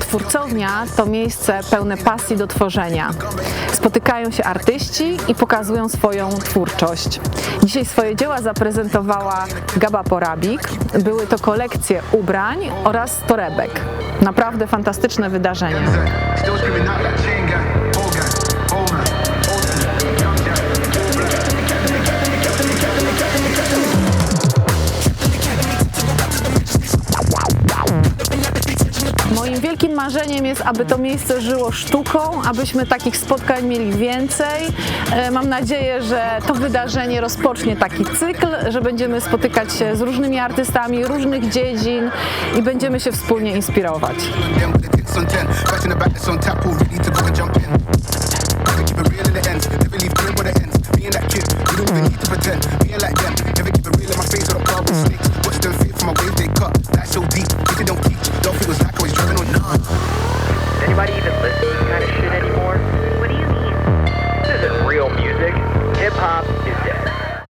Twórcownia to miejsce pełne pasji do tworzenia. Spotykają się artyści i pokazują swoją twórczość. Dzisiaj swoje dzieła zaprezentowała Gaba Porabik. Były to kolekcje ubrań oraz torebek. Naprawdę fantastyczne wydarzenie. Moim wielkim marzeniem jest, aby to miejsce żyło sztuką, abyśmy takich spotkań mieli więcej. E, Mam nadzieję, że to wydarzenie rozpocznie taki cykl, że będziemy spotykać się z różnymi artystami różnych dziedzin i będziemy się wspólnie inspirować. Them with the tits on 10, back in the back that's on tap, all ready to go and jump in. Gotta keep it real in the ends, never leave clear what it ends. Me and that kid, we don't even need to pretend. Me and like them, never keep it real in my face not even listening.